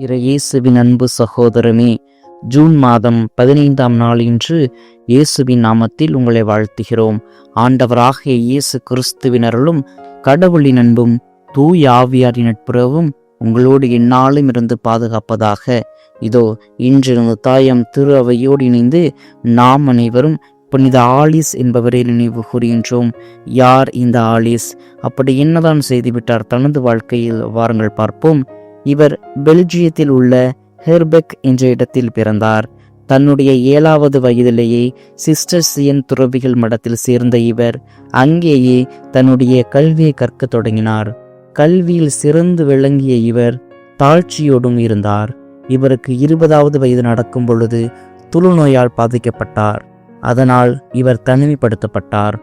இயேசுவின் அன்பு சகோதரமே ஜூன் மாதம் பதினைந்தாம் நாள் இன்று இயேசுவின் நாமத்தில் உங்களை வாழ்த்துகிறோம். ஆண்டவராகிய இயேசு கிறிஸ்துவினருளும் கடவுளின் அன்பும் தூய் ஆவியாரின் நட்புறவும் உங்களோடு எந்நாளும் இருந்து பாதுகாப்பதாக. இதோ இன்று நமது தாயம் திரு அவையோடு இணைந்து நாம் அனைவரும் புனித ஆலிஸ் என்பவரை நினைவு கூறுகின்றோம். யார் இந்த ஆலிஸ்? அப்படி என்னதான் செய்துவிட்டார்? தனது வாழ்க்கையில் வாருங்கள் பார்ப்போம். இவர் பெல்ஜியத்தில் உள்ள ஹெர்பெக் என்ற இடத்தில் பிறந்தார். தன்னுடைய ஏழாவது வயதிலேயே சிஸ்டர்சியன் துறவிகள் மடத்தில் சேர்ந்த இவர் அங்கேயே தன்னுடைய கல்வியை கற்கத் தொடங்கினார். கல்வியில் சிறந்து விளங்கிய இவர் தாழ்ச்சியோடும் இருந்தார். இவருக்கு இருபதாவது வயது நடக்கும் பொழுது தொழுநோயால் பாதிக்கப்பட்டார். அதனால் இவர் தனிமைப்படுத்தப்பட்டார்.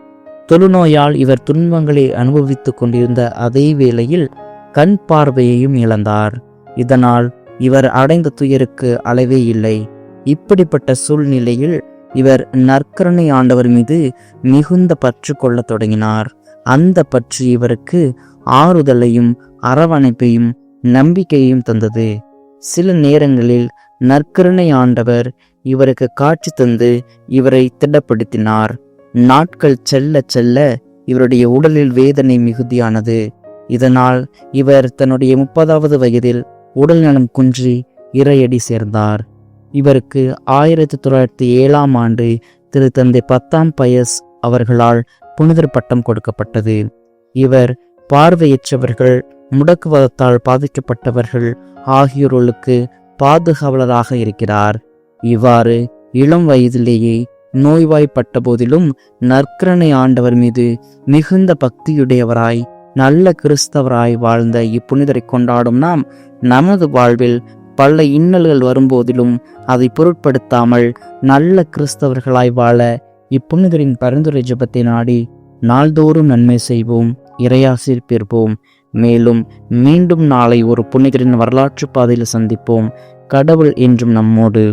தொழுநோயால் இவர் துன்பங்களை அனுபவித்துக் கொண்டிருந்த அதே வேளையில் கண் பார்வையையும் இழந்தார். இதனால் இவர் அடைந்த துயருக்கு அளவே இல்லை. இப்படிப்பட்ட சூழ்நிலையில் இவர் நற்கருணை ஆண்டவர் மீது மிகுந்த பற்று கொள்ளத் தொடங்கினார். அந்த பற்று இவருக்கு ஆறுதலையும் அரவணைப்பையும் நம்பிக்கையையும் தந்தது. சில நேரங்களில் நற்கருணை ஆண்டவர் இவருக்கு காட்சி தந்து இவரை திடப்படுத்தினார். நாட்கள் செல்ல செல்ல இவருடைய உடலில் வேதனை மிகுதியானது. இதனால் இவர் தன்னுடைய முப்பதாவது வயதில் உடல் நலம் குன்றி இறையடி சேர்ந்தார். இவருக்கு ஆயிரத்தி தொள்ளாயிரத்தி ஏழாம் ஆண்டு திரு தந்தை பத்தாம் பயஸ் அவர்களால் புனிதர் பட்டம் கொடுக்கப்பட்டது. இவர் பார்வையற்றவர்கள் முடக்குவதத்தால் பாதிக்கப்பட்டவர்கள் ஆகியோர்களுக்கு பாதுகாவலராக இருக்கிறார். இவ்வாறு இளம் வயதிலேயே நோய்வாய்ப்பட்ட போதிலும் நற்கரணை ஆண்டவர் மீது மிகுந்த பக்தியுடையவராய் நல்ல கிறிஸ்தவராய் வாழ்ந்த இப்புனிதரை கொண்டாடும் நாம் நமது வாழ்வில் பல இன்னல்கள் வரும்போதிலும் அதை பொருட்படுத்தாமல் நல்ல கிறிஸ்தவர்களாய் வாழ இப்புனிதரின் பரிந்துரை ஜெபத்தை நாடி நாள்தோறும் நன்மை செய்வோம் இறையாசிர் பெறுவோம். மேலும் மீண்டும் நாளை ஒரு புனிதரின் வரலாற்று பாதையில் சந்திப்போம். கடவுள் என்றும் நம்மோடு.